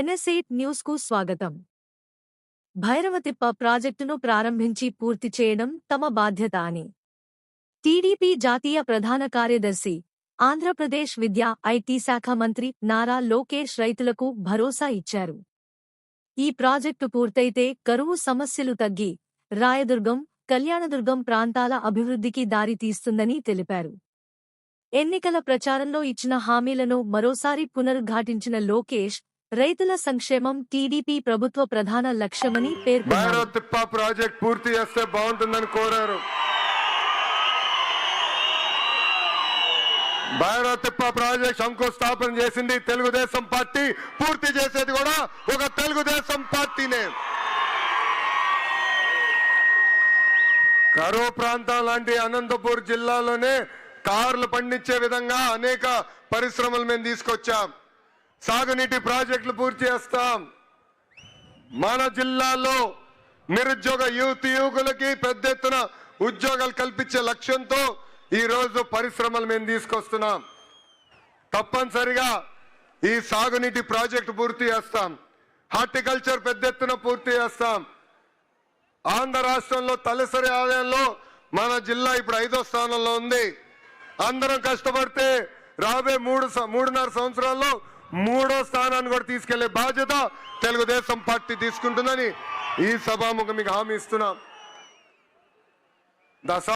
ఎన్ఎస్ఎయిట్ న్యూస్కు స్వాగతం. భైరవతిప్ప ప్రాజెక్టును ప్రారంభించి పూర్తి చేయడం తమ బాధ్యత అని. టీడీపీ జాతీయ ప్రధాన కార్యదర్శి ఆంధ్రప్రదేశ్ విద్యా ఐటీ శాఖ మంత్రి నారా లోకేష్ రైతులకు భరోసా ఇచ్చారు. ఈ ప్రాజెక్టు పూర్తయితే కరువు సమస్యలు తగ్గి రాయదుర్గం కళ్యాణదుర్గం ప్రాంతాల అభివృద్ధికి దారి తీస్తుందని తెలిపారు. ఎన్నికల ప్రచారంలో ఇచ్చిన హామీలను మరోసారి పునరుద్ఘాటించిన లోకేష్ రైతుల సంక్షేమం టీడీపీ ప్రభుత్వ ప్రధాన లక్ష్యమని పేర్కొన్నారు. ప్రాజెక్ట్ పూర్తి చేస్తే బాగుంటుందని కోరారు. భైరవతిప్ప ప్రాజెక్ట్ శంకుస్థాపన చేసింది తెలుగుదేశం పార్టీ. పూర్తి చేసేది కూడా ఒక తెలుగుదేశం పార్టీనే. కరువు ప్రాంతం లాంటి అనంతపూర్ జిల్లాలోనే కార్లు పండించే విధంగా అనేక పరిశ్రమలు మేము తీసుకొచ్చాం. సాగునీటి ప్రాజెక్టులు పూర్తి చేస్తాం. మన జిల్లాలో నిరుద్యోగ యువతి యువకులకి పెద్ద ఎత్తున ఉద్యోగాలు కల్పించే లక్ష్యంతో ఈ రోజు పరిశ్రమలు మేము తీసుకొస్తున్నాం. తప్పనిసరిగా ఈ సాగునీటి ప్రాజెక్టు పూర్తి చేస్తాం. హార్టికల్చర్ పెద్ద ఎత్తున పూర్తి చేస్తాం. ఆంధ్ర రాష్ట్రంలో తలసరి ఆదాయంలో మన జిల్లా ఇప్పుడు ఐదో స్థానంలో ఉంది. అందరం కష్టపడితే రాబోయే మూడు మూడున్నర సంవత్సరాల్లో మూడో స్థానాన్ని కూడా తీసుకెళ్ళే బాధ్యత తెలుగుదేశం పార్టీ తీసుకుంటుందని ఈ సభాముఖం మీకు హామీ ఇస్తున్నాం. దశ